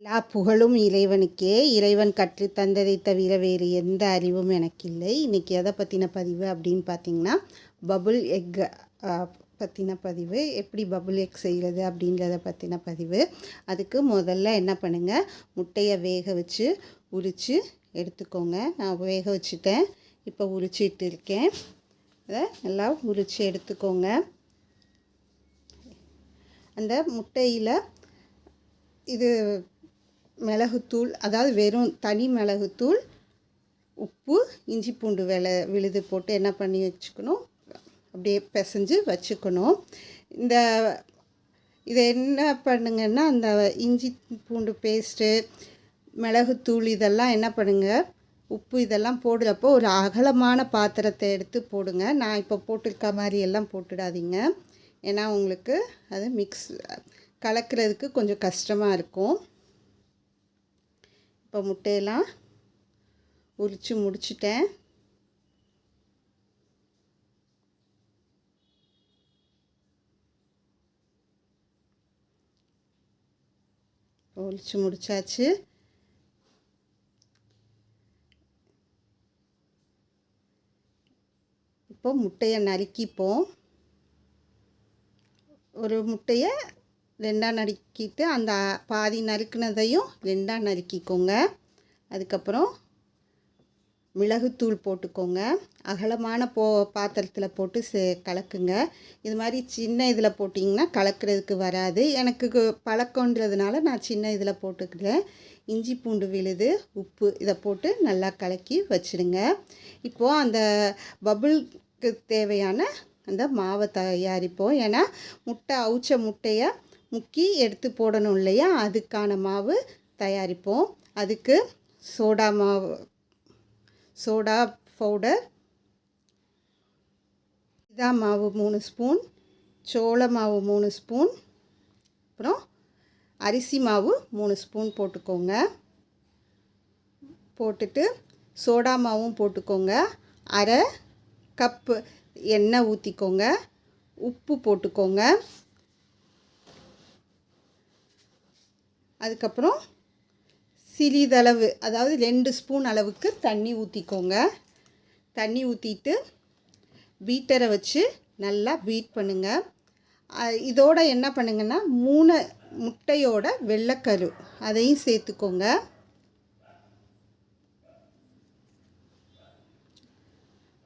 எல்லா புகழும் இறைவனுக்கே. இறைவன் கற்று தந்ததை தவிர வேறு எந்த அறிவும் எனக்கு இல்லை இன்றைக்கி எதை பற்றின பதிவு அப்படின்னு பார்த்தீங்கன்னா பபுள் எக் பற்றின பதிவு. எப்படி பபுள் எக் செய்கிறது அப்படின்றத பற்றின பதிவு. அதுக்கு முதல்ல என்ன பண்ணுங்கள் முட்டையை வேக வச்சு உரித்து எடுத்துக்கோங்க. நான் வேக வச்சுட்டேன். இப்போ உரிச்சிட்டு இருக்கேன். அதை நல்லா உரித்து எடுத்துக்கோங்க. அந்த முட்டையில் இது மிளகுத்தூள் அதாவது வெறும் தனி மிளகுத்தூள் உப்பு இஞ்சி பூண்டு வெலை விழுது போட்டு என்ன பண்ணி வச்சுக்கணும்? அப்படியே பிசைஞ்சு வச்சுக்கணும். இந்த இதை என்ன பண்ணுங்கன்னா அந்த இஞ்சி பூண்டு பேஸ்ட்டு மிளகுத்தூள் இதெல்லாம் என்ன பண்ணுங்கள் உப்பு இதெல்லாம் போடுறப்போ ஒரு அகலமான பாத்திரத்தை எடுத்து போடுங்க. நான் இப்போ போட்டிருக்க மாதிரி எல்லாம் போட்டுடாதீங்க. ஏன்னா உங்களுக்கு அது மிக்ஸ் கலக்கிறதுக்கு கொஞ்சம் கஷ்டமாக இருக்கும். இப்போ முட்டையெல்லாம் உரித்து முடிச்சிட்டேன். ஒழிச்சு முடிச்சாச்சு. இப்போ முட்டையை நறுக்கிப்போம். ஒரு முட்டையை ரெண்டாக நறுக்கிட்டு அந்த பாதி நறுக்குனதையும் ரெண்டாக நறுக்கிக்கோங்க. அதுக்கப்புறம் மிளகுத்தூள் போட்டுக்கோங்க. அகலமான போ பாத்திரத்தில் போட்டு சே கலக்குங்க. இது மாதிரி சின்ன இதில் போட்டிங்கன்னா கலக்கிறதுக்கு வராது. எனக்கு பழக்கன்றதுனால நான் சின்ன இதில் போட்டுக்கிறேன். இஞ்சி பூண்டு விழுது உப்பு இதை போட்டு நல்லா கலக்கி வச்சிடுங்க. இப்போது அந்த பபுளுக்கு தேவையான அந்த மாவை தயாரிப்போம். ஏன்னா முட்டை அவிச்ச முட்டையை முக்கி எடுத்து போடணும் இல்லையா? அதுக்கான மாவு தயாரிப்போம். அதுக்கு சோடா மாவு சோடா பவுடர் இதா மாவு மூணு ஸ்பூன் சோள மாவு மூணு ஸ்பூன் அப்புறம் அரிசி மாவு மூணு ஸ்பூன் போட்டுக்கோங்க. போட்டுட்டு சோடா மாவும் போட்டுக்கோங்க. அரை கப்பு எண்ணெய் ஊற்றிக்கோங்க உப்பு போட்டுக்கோங்க. அதுக்கப்புறம் சிறிதளவு அதாவது ரெண்டு ஸ்பூன் அளவுக்கு தண்ணி ஊற்றிக்கோங்க தண்ணி ஊற்றிட்டு பீட்டரை வச்சு நல்லா பீட் பண்ணுங்கள் இதோட என்ன பண்ணுங்கன்னா மூணு முட்டையோட வெள்ளைக்கரு அதையும் சேர்த்துக்கோங்க.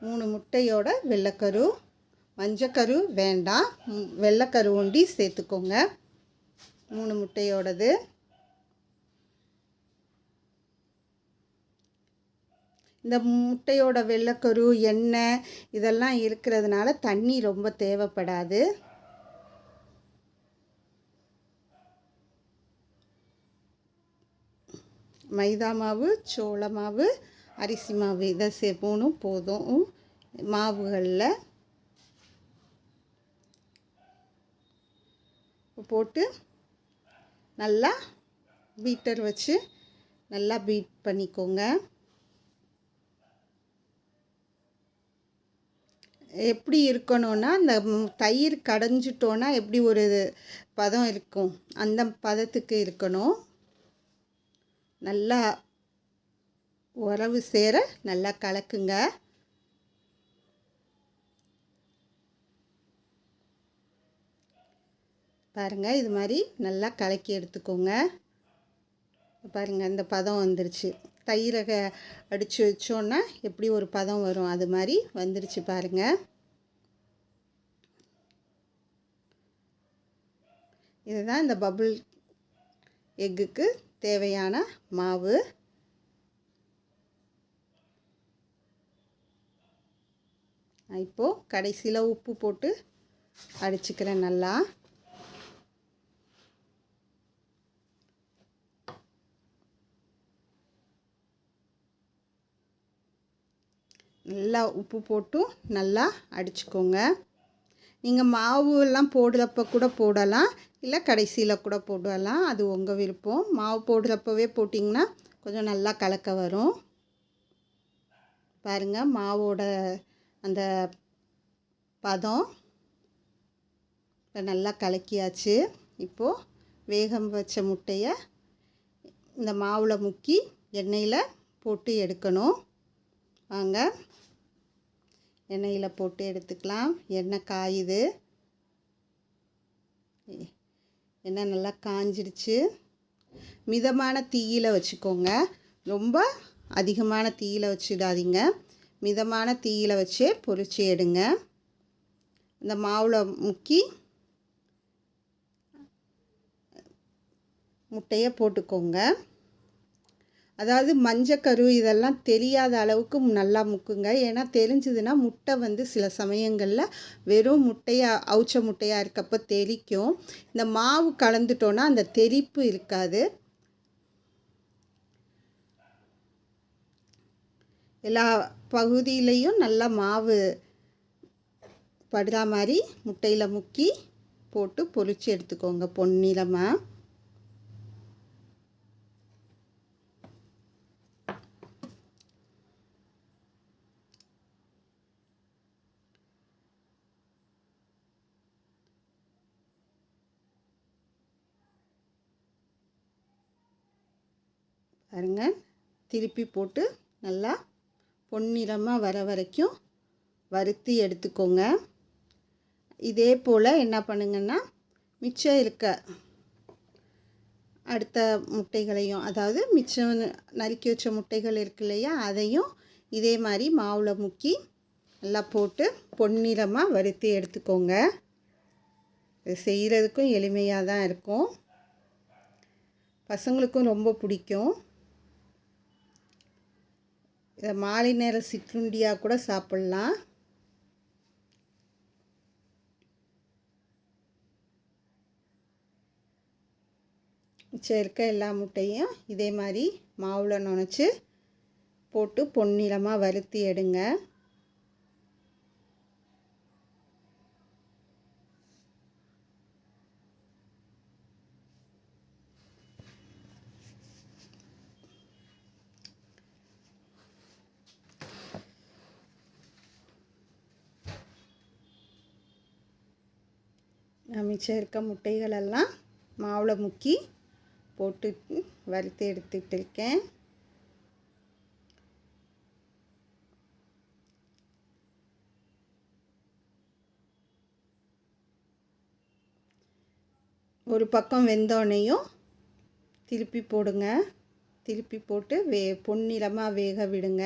மூணு முட்டையோட வெள்ளைக்கரு மஞ்சக்கரு வேண்டாம். ம், வெள்ளைக்கரு ஒண்டி சேர்த்துக்கோங்க. மூணு முட்டையோடது. இந்த முட்டையோட வெள்ளைக்கரு எண்ணெய் இதெல்லாம் இருக்கிறதுனால தண்ணி ரொம்ப தேவைப்படாது. மைதா மாவு சோள மாவு அரிசி மாவு இதை சே போதும். மாவுகளில் போட்டு நல்லா பீட்டர் வச்சு நல்லா பீட் பண்ணிக்கோங்க. எப்படி இருக்கணும்னா அந்த தயிர் கடைஞ்சிட்டோன்னா எப்படி ஒரு பதம் இருக்கும்? அந்த பதத்துக்கு இருக்கணும். நல்லா உறவு சேர நல்லா கலக்குங்க. பாருங்கள் இது மாதிரி நல்லா கலக்கி எடுத்துக்கோங்க. பாருங்கள் இந்த பதம் வந்துருச்சு. தயிரக அடித்து வச்சோன்னா எப்படி ஒரு பதம் வரும்? அது மாதிரி வந்துருச்சு பாருங்கள் இதுதான் இந்த பபுள் எக்குக்கு தேவையான மாவு. இப்போது கடைசியில் உப்பு போட்டு அடிச்சுக்கிறேன் நல்லா. நல்லா உப்பு போட்டும் நல்லா அடிச்சுக்கோங்க. நீங்கள் மாவு எல்லாம் போடுறப்ப கூட போடலாம் இல்லை கடைசியில் கூட போடலாம். அது உங்கள் விருப்பம். மாவு போடுறப்பவே போட்டிங்கன்னா கொஞ்சம் நல்லா கலக்க வரும். பாருங்கள் மாவோட அந்த பதம் இப்போ நல்லா கலக்கியாச்சு. இப்போது வேகம் வச்ச முட்டையை இந்த மாவில் முக்கி எண்ணெயில் போட்டு எடுக்கணும். வாங்க. எண்ணெயில் போட்டு எடுத்துக்கலாம். எண்ணெய் காயுது. எண்ணெய் நல்லா காஞ்சிடுச்சு. மிதமான தீயில் வச்சுக்கோங்க. ரொம்ப அதிகமான தீயில் வச்சிடாதீங்க. மிதமான தீயில் வச்சே பொறிச்சு எடுங்க. இந்த மாவில் முக்கி முட்டையை போட்டுக்கோங்க. அதாவது மஞ்சக்கரு இதெல்லாம் தெரியாத அளவுக்கு நல்லா முக்குங்க. ஏன்னா தெரிஞ்சதுன்னா முட்டை வந்து சில சமயங்களில் வெறும் முட்டையாக அவுச்ச முட்டையாக இருக்கப்போ தெளிக்கும். இந்த மாவு கலந்துட்டோன்னா அந்த தெறிப்பு இருக்காது. எல்லா பகுதியிலையும் நல்லா மாவு படுற மாதிரி முட்டையில் முக்கி போட்டு பொறிச்சு எடுத்துக்கோங்க பொன்னிறமாக பாருங்க. திருப்பி போட்டு நல்லா பொன்னிறமாக வர வரைக்கும் வறுத்தி எடுத்துக்கோங்க. இதே போல் என்ன பண்ணுங்கன்னா மிச்சம் இருக்க அடுத்த முட்டைகளையும் அதாவது மிச்சம் நறுக்கி வச்ச முட்டைகள் இருக்கு இல்லையா அதையும் இதே மாதிரி மாவில் முக்கி நல்லா போட்டு பொன்னிறமாக வறுத்தி எடுத்துக்கோங்க. இது செய்கிறதுக்கும் எளிமையாக தான் இருக்கும். பசங்களுக்கும் ரொம்ப பிடிக்கும். இதை மாலை நேர சிற்றுண்டியாக கூட சாப்பிட்லாம். மிச்சம் இருக்க எல்லா முட்டையும் இதே மாதிரி மாவில் நுணைச்சி போட்டு பொன்னிலமாக வறுத்தி எடுங்க. மிச்சம் இருக்க முட்டைகளெல்லாம் மாவில் முக்கி போட்டு வறுத்து எடுத்துகிட்டு இருக்கேன். ஒரு பக்கம் வெந்தோடனையும் திருப்பி போடுங்க. திருப்பி போட்டு வே பொன்னிறமாக வேக விடுங்க.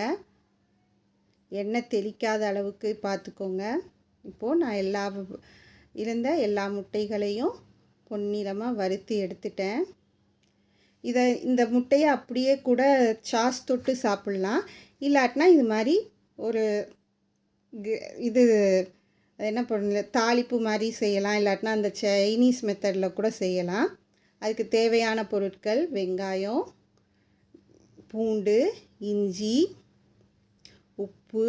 எண்ணெய் தெளிக்காத அளவுக்கு பார்த்துக்கோங்க. இப்போது நான் எல்லா இருந்த எல்லா முட்டைகளையும் பொன்னிறமாக வறுத்து எடுத்துட்டேன். இதை இந்த முட்டையை அப்படியே கூட சாஸ் தொட்டு சாப்பிட்லாம். இல்லாட்டினா இது மாதிரி ஒரு இது என்ன பண்ணல தாளிப்பு மாதிரி செய்யலாம். இல்லாட்டினா அந்த சைனீஸ் மெத்தடில் கூட செய்யலாம். அதுக்கு தேவையான பொருட்கள் வெங்காயம் பூண்டு இஞ்சி உப்பு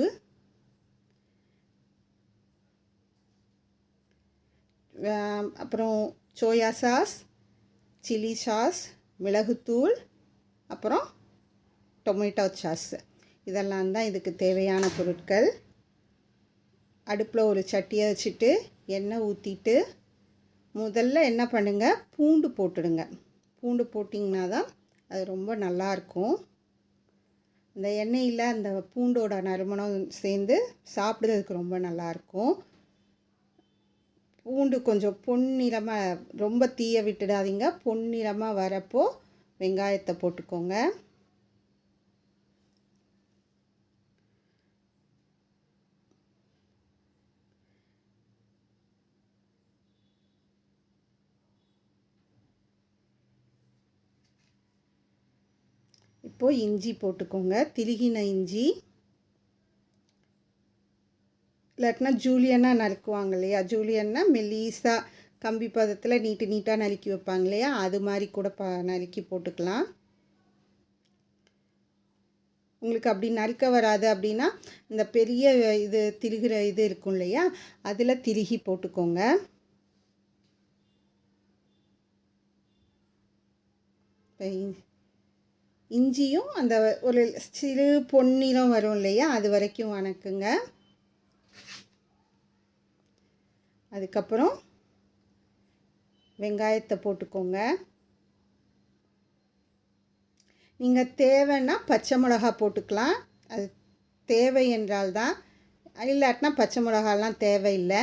அப்புறம் சோயா சாஸ் சில்லி சாஸ் மிளகுத்தூள் அப்புறம் டொமேட்டோ சாஸ். இதெல்லாம் தான் இதுக்கு தேவையான பொருட்கள். அடுப்பில் ஒரு சட்டியை வச்சுட்டு எண்ணெய் ஊற்றிட்டு முதல்ல என்ன பண்ணுங்கள் பூண்டு போட்டுடுங்க. பூண்டு போட்டிங்கன்னா தான் அது ரொம்ப நல்லாயிருக்கும் இந்த எண்ணெயில் அந்த பூண்டோட நறுமணம் சேர்ந்து சாப்பிட்றதுக்கு ரொம்ப நல்லாயிருக்கும் பூண்டு கொஞ்சம் பொன்னிறமாக ரொம்ப தீய விட்டுடாதீங்க. பொன்னிறமாக வரப்போ வெங்காயத்தை போட்டுக்கோங்க. இப்போது இஞ்சி போட்டுக்கோங்க. திருகின இஞ்சி. இல்லாட்டினா ஜூலியனாக நறுக்குவாங்க இல்லையா ஜூலியன்னா மெலீஸாக கம்பி பதத்தில் நீட்டு நீட்டாக நறுக்கி வைப்பாங்க இல்லையா அது மாதிரி கூட ப நறுக்கி போட்டுக்கலாம். உங்களுக்கு அப்படி நறுக்க வராது அப்படின்னா இந்த பெரிய இது திருகிற இது இருக்கும் இல்லையா அதில் திருகி போட்டுக்கோங்க. இஞ்சியும் அந்த ஒரு சிறு பொன்னிறம் வரும் இல்லையா அது வரைக்கும் வணக்குங்க. அதுக்கப்புறம் வெங்காயத்தை போட்டுக்கோங்க. நீங்கள் தேவைன்னா பச்சை மிளகா போட்டுக்கலாம். அது தேவை என்றால் தான் இல்லாட்டினா பச்சை மிளகாலாம் தேவையில்லை.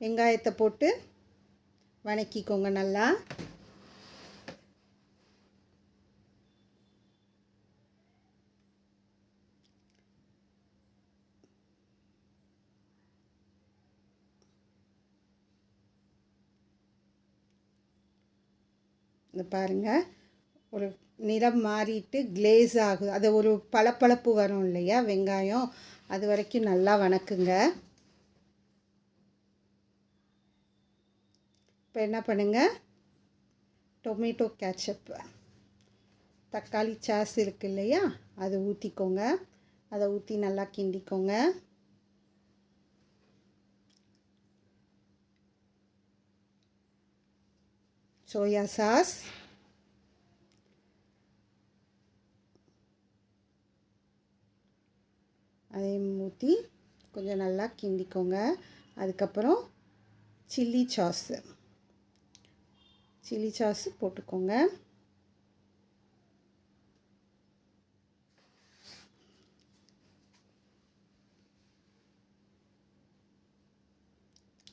வெங்காயத்தை போட்டு வணக்கிக்கோங்க நல்லா. இந்த பாருங்கள் ஒரு நிறம் மாறிட்டு கிளேஸ் ஆகுது. அது ஒரு பளபளப்பு வரும் இல்லையா? வெங்காயம். அது வரைக்கும் நல்லா வணக்குங்க. இப்போ என்ன பண்ணுங்கள் டொமேட்டோ கேட்சப்பு தக்காளி சாஸ் இருக்கு இல்லையா? அதை ஊற்றிக்கோங்க அதை ஊற்றி நல்லா கிண்டிக்கோங்க. சோயா சாஸ் அதையும் ஊற்றி கொஞ்சம் நல்லா கிண்டிக்கோங்க. அதுக்கப்புறம் சில்லி சாஸு சில்லி சாஸு போட்டுக்கோங்க.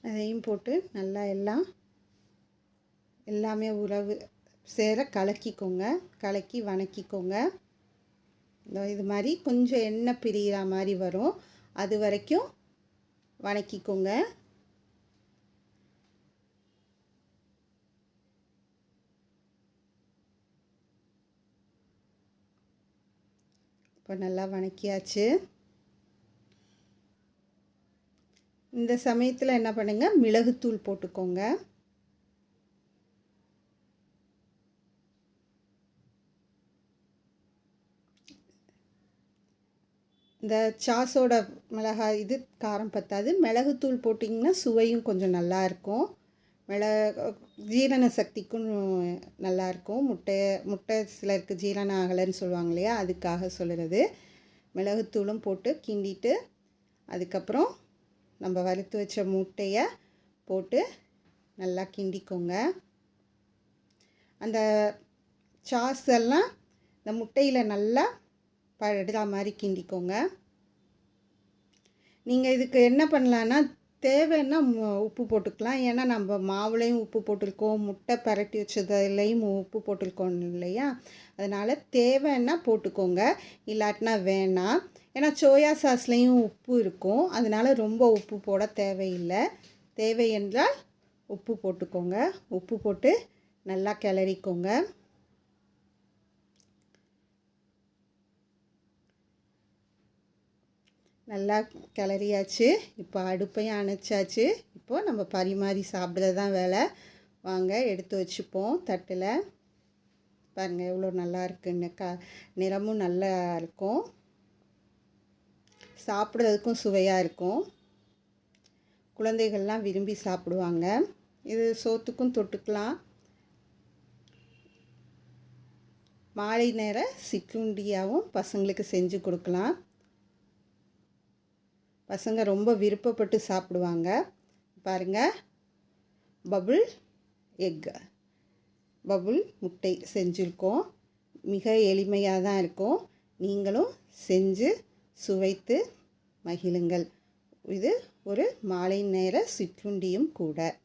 அதையும் போட்டு நல்லா எல்லாம் எல்லாமே உறவு. சேர கலக்கிக்கோங்க. கலக்கி வணக்கிக்கோங்க. இது மாதிரி கொஞ்சம் எண்ணெய் பிரிகிற மாதிரி வரும். அது வரைக்கும் வணக்கிக்கோங்க. இப்போ நல்லா வணக்கியாச்சு. இந்த சமயத்தில் என்ன பண்ணுங்கள் மிளகுத்தூள் போட்டுக்கோங்க. இந்த சாஸோட மிளகாய் இது காரம் பத்தாது. மிளகுத்தூள் போட்டிங்கன்னா சுவையும் கொஞ்சம் நல்லா இருக்கும். மிள ஜீரண சக்திக்கும் நல்லாயிருக்கும் முட்டை முட்டை சிலருக்கு ஜீரணம் ஆகலைன்னு சொல்லுவாங்க இல்லையா? அதுக்காக சொல்கிறது மிளகுத்தூளும் போட்டு கிண்டிட்டு அதுக்கப்புறம் நம்ம வறுத்து வச்ச முட்டையை போட்டு நல்லா கிண்டிக்கோங்க. அந்த சாஸ் எல்லாம் இந்த முட்டையில் நல்லா படுற மாதிரி கிண்டிக்கோங்க. நீங்கள் இதுக்கு என்ன பண்ணலான்னா தேவைன்னா உப்பு போட்டுக்கலாம். ஏன்னா நம்ம மாவுலேயும் உப்பு போட்டிருக்கோம். முட்டை பரட்டி வச்சதுலேயும் உப்பு போட்டிருக்கோம் இல்லையா? அதனால் தேவைன்னா போட்டுக்கோங்க. இல்லாட்டினா வேணாம். ஏன்னா சோயா சாஸ்லேயும் உப்பு இருக்கும். அதனால் ரொம்ப உப்பு போட தேவையில்லை. தேவை என்றால் உப்பு போட்டுக்கோங்க. உப்பு போட்டு நல்லா கிளறிக்கோங்க. நல்லா கிளறியாச்சு. இப்போ அடுப்பையும் அணைச்சாச்சு. இப்போது நம்ம பரிமாறி சாப்பிட்றது தான் வேலை. வாங்க எடுத்து வச்சுப்போம் தட்டில். பாருங்கள் எவ்வளோ நல்லா இருக்குன்னு. க நிறமும் நல்லா இருக்கும். சாப்பிட்றதுக்கும் சுவையாக இருக்கும். குழந்தைகள்லாம் விரும்பி சாப்பிடுவாங்க. இது சோத்துக்கும் தொட்டுக்கலாம். மாலை நேர சிற்றுண்டியாகவும் பசங்களுக்கு செஞ்சு கொடுக்கலாம். பசங்க ரொம்ப விருப்பப்பட்டு சாப்பிடுவாங்க. பாருங்கள் பபுள் எக். பபுள் முட்டை செஞ்சுருக்கோம். மிக எளிமையாக தான் இருக்கும். நீங்களும் செஞ்சு சுவைத்து மகிழுங்கள். இது ஒரு மாலை நேர சிற்றுண்டியும் கூட.